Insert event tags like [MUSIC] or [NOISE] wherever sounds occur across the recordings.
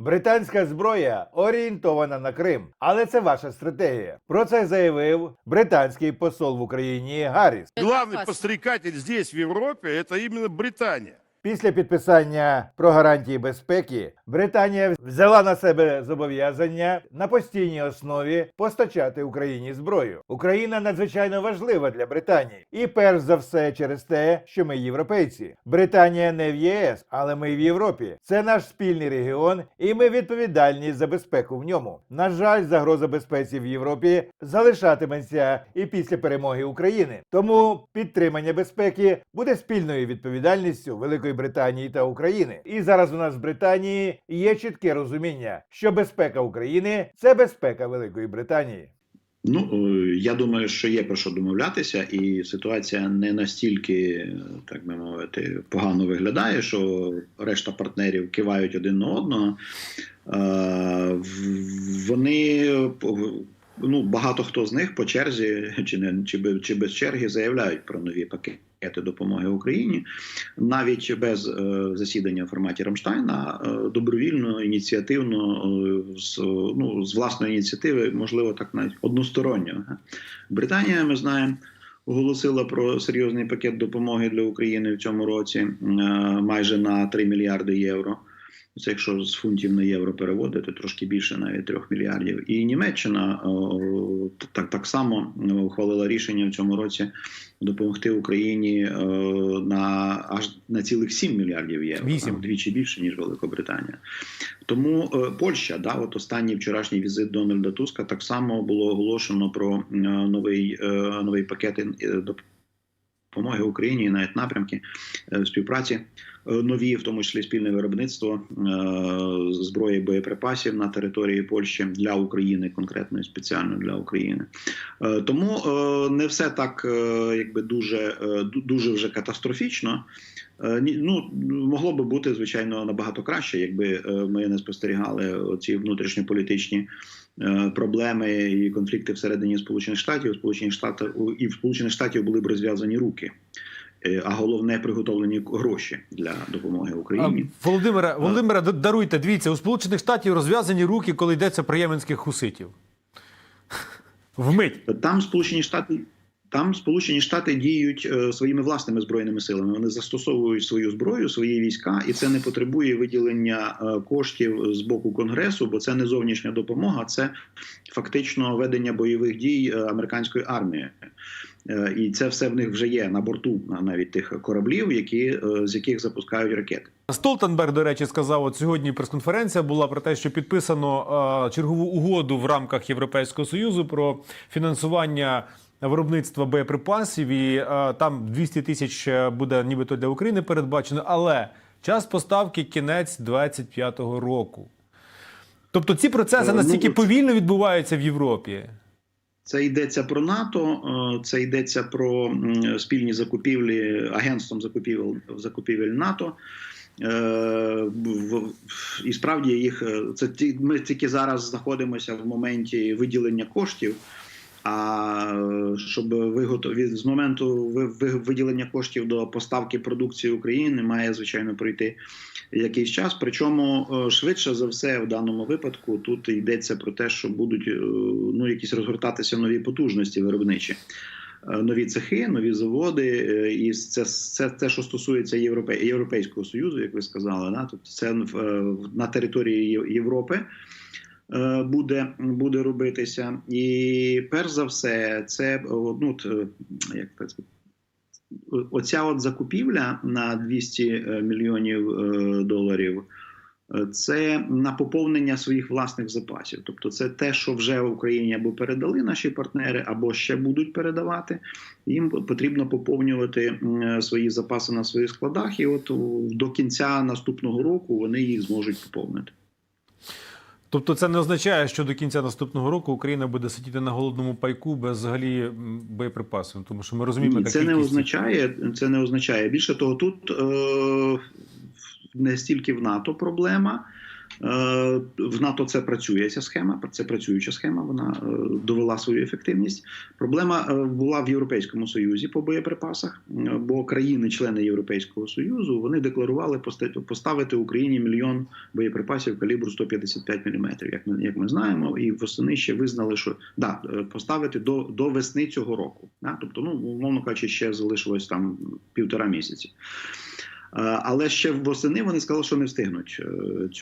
Британська зброя орієнтована на Крим, але це ваша стратегія. Про це заявив британський посол в Україні Гарріс. Главний пострікатель здесь, в Європі це іменно Британія. Після підписання про гарантії безпеки Британія взяла на себе зобов'язання на постійній основі постачати Україні зброю. Україна надзвичайно важлива для Британії, і перш за все через те, що ми європейці. Британія не в ЄС, але ми в Європі. Це наш спільний регіон, і ми відповідальні за безпеку в ньому. На жаль, загроза безпеці в Європі залишатиметься і після перемоги України. Тому підтримання безпеки буде спільною відповідальністю Великої Британії та України. І зараз у нас в Британії є чітке розуміння, що безпека України це безпека Великої Британії. Ну е, я думаю, що є про що домовлятися, і ситуація не настільки, так би мовити, погано виглядає, що решта партнерів кивають один на одного. Е, Вони ну багато хто з них по черзі, чи не чи чи без черги заявляють про нові пакети допомоги Україні, навіть без е, засідання в форматі Рамштайна, е, добровільно, ініціативно, е, з, ну, з власної ініціативи, можливо, так навіть односторонньо. Британія, ми знаємо. Оголосила про серйозний пакет допомоги для України в цьому році е, майже на 3 мільярди євро. Це якщо з фунтів на євро переводити, трошки більше навіть 3 мільярдів. І Німеччина о, так, так само е, ухвалила рішення в цьому році допомогти Україні е, на аж на цілих 7 мільярдів євро, Вісім. а вдвічі більше ніж Великобританія. Тому е, Польща, да, от останній вчорашній візит Дональда Туска, так само було оголошено про е, новий, е, новий пакет е, допомоги Україні і навіть напрямки е, співпраці е, нові, в тому числі спільне виробництво е, зброї боєприпасів на території Польщі для України, конкретно і спеціально для України. Тому не все так, якби дуже, дуже вже катастрофічно. Ну, могло би бути, звичайно, набагато краще, якби ми не спостерігали ці внутрішньополітичні е, проблеми і конфлікти всередині Сполучених Штатів. Сполучені Штати і в Сполучених Штатів були б розв'язані руки, Е, а головне приготовлені гроші для допомоги Україні. Володимира Володимире, даруйте, дивіться, у Сполучених Штатів розв'язані руки, коли йдеться про єменських хуситів. [LAUGHS] Вмить. Там Сполучені Штати. Там Сполучені Штати діють е, своїми власними збройними силами. Вони застосовують свою зброю, свої війська, і це не потребує виділення е, коштів з боку конгресу, бо це не зовнішня допомога, це фактично ведення бойових дій е, американської армії. І це все в них вже є на борту навіть тих кораблів, які з яких запускають ракети. Столтенберг, до речі, сказав, от сьогодні прес-конференція була про те, що підписано чергову угоду в рамках Європейського союзу про фінансування виробництва боєприпасів, і е, там 200 тисяч е, буде нібито для України передбачено, але час поставки кінець 25-го року. Тобто ці процеси Е, настільки ну, повільно відбуваються в Європі. Це йдеться про НАТО, це йдеться про спільні закупівлі агентством закупівель закупівель НАТО. І справді їх це ми тільки зараз знаходимося в моменті виділення коштів. А щоб виготові з моменту ви- ви- виділення коштів до поставки продукції України має звичайно пройти якийсь час. Причому е, швидше за все в даному випадку тут йдеться про те, що будуть е, ну якісь розгортатися нові потужності виробничі. Е, Нові цехи, нові заводи, і це, це те, що стосується Європе, Європейського союзу, як ви сказали, да? тобто це в- на території Європи буде, буде робитися. І перш за все, це е, ну, е, як так сказати, оця от закупівля на 200 е, мільйонів е, доларів. е, Це на поповнення своїх власних запасів, тобто це те, що вже в Україні або передали наші партнери, або ще будуть передавати. Їм потрібно поповнювати свої запаси на своїх складах, і от до кінця наступного року вони їх зможуть поповнити. Тобто це не означає, що до кінця наступного року Україна буде сидіти на голодному пайку без взагалі боєприпасів, тому що ми розуміємо, Ні, яка це не означає. Це не означає. Більше того, тут е, не стільки в НАТО проблема. Е, В НАТО це працює ця схема, це працююча схема. Вона е, довела свою ефективність. Проблема е, була в Європейському Союзі по боєприпасах, бо країни-члени Європейського Союзу вони декларували поста- поставити Україні мільйон боєприпасів калібру 155 мм, як ми як ми знаємо, і восени ще визнали, що да, поставити до, до весни цього року. Да? Тобто, ну умовно кажучи, ще залишилось там півтора місяці. Е, Але ще восени вони сказали, що не встигнуть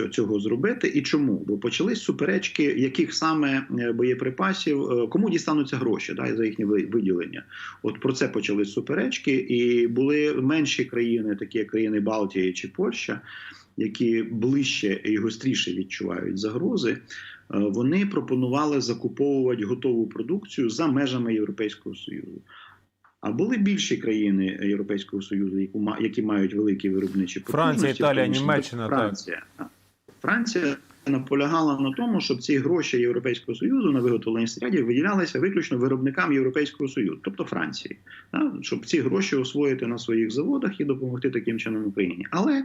е, цього, зробити. І чому? Бо почались суперечки, яких саме е, боєприпасів, кому дістануться гроші да, за їхнє виділення. От про це почались суперечки, і були менші країни, такі як країни Балтії чи Польща, які ближче і гостріше відчувають загрози. Вони пропонували закуповувати готову продукцію за межами Європейського Союзу. А були більші країни Європейського Союзу, які ма- які мають великі виробничі Франція, Італія, Німеччина. Франція. Так. Франція. Наполягала на тому, щоб ці гроші Європейського Союзу на виготовлення снарядів виділялися виключно виробникам Європейського Союзу, тобто Франції, да? щоб ці гроші освоїти на своїх заводах і допомогти таким чином Україні. Але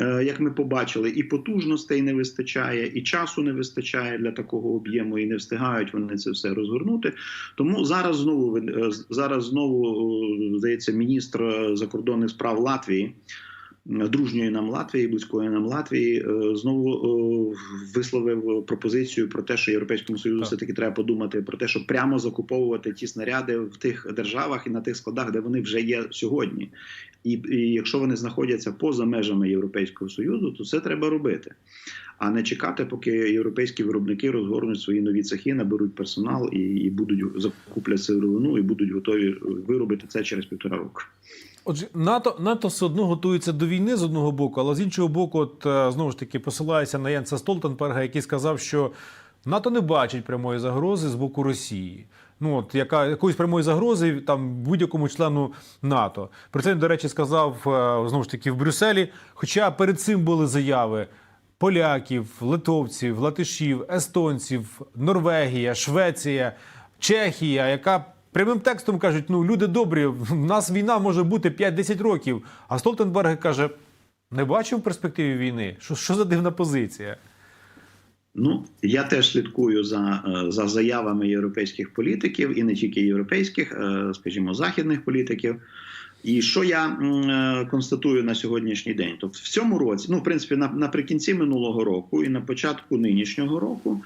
е, як ми побачили, і потужностей не вистачає, і часу не вистачає для такого об'єму, і не встигають вони це все розгорнути. Тому зараз знову е, зараз знову е, здається міністр закордонних справ Латвії. Е, Дружньої нам Латвії, близької нам Латвії, е, знову е, висловив пропозицію про те, що Європейському Союзу все таки треба подумати про те, щоб прямо закуповувати ті снаряди в тих державах і на тих складах, де вони вже є сьогодні. І, і якщо вони знаходяться поза межами Європейського Союзу, то це треба робити, а не чекати, поки європейські виробники розгорнуть свої нові цехи, наберуть персонал і, і будуть закуплять сировину, і будуть готові виробити це через півтора року. Отже, НАТО, НАТО все одно готується до війни з одного боку, але з іншого боку, от е, знову ж таки посилається на Янса Столтенберга, який сказав, що НАТО не бачить прямої загрози з боку Росії. Ну от яка якоїсь прямої загрози там будь-якому члену НАТО. Про це він, до речі, сказав е, знову ж таки в Брюсселі. Хоча перед цим були заяви поляків, литовців, латишів, естонців, Норвегія, Швеція, Чехія, яка прямим текстом кажуть: ну люди добрі, в нас війна може бути 5-10 років. А Столтенберг каже: не бачив перспективі війни. Що, що за дивна позиція? Ну я теж слідкую за, е, за заявами європейських політиків і не тільки європейських, е, скажімо, західних політиків. І що я е, констатую на сьогоднішній день? Тобто в цьому році, ну в принципі, наприкінці минулого року і на початку нинішнього року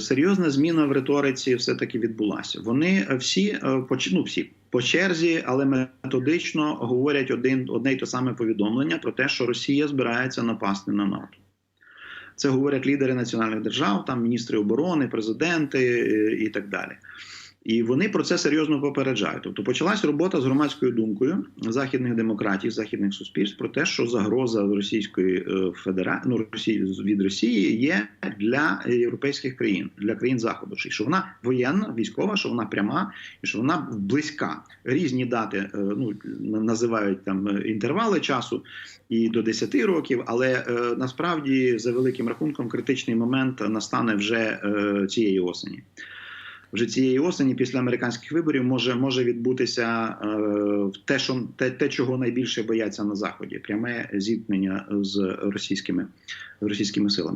серйозна зміна в риториці все-таки відбулася. Вони е, всі е, ну, всі по черзі, але методично говорять один одне й те саме повідомлення про те, що Росія збирається напасти на НАТО. Це говорять лідери національних держав, там міністри оборони, президенти е, і так далі. І вони про це серйозно попереджають. Тобто почалась робота з громадською думкою західних демократій, західних суспільств про те, що загроза Російської Федерації ну, Росії від Росії є для європейських країн, для країн Заходу, що вона воєнна, військова, що вона пряма і що вона близька. Різні дати е, ну називають там е, інтервали часу і до 10 років, але е, насправді за великим рахунком критичний момент настане вже е, цієї осені. Вже цієї осені, після американських виборів, може може відбутися е, те, що те, те, чого найбільше бояться на заході, пряме зіткнення з російськими російськими силами.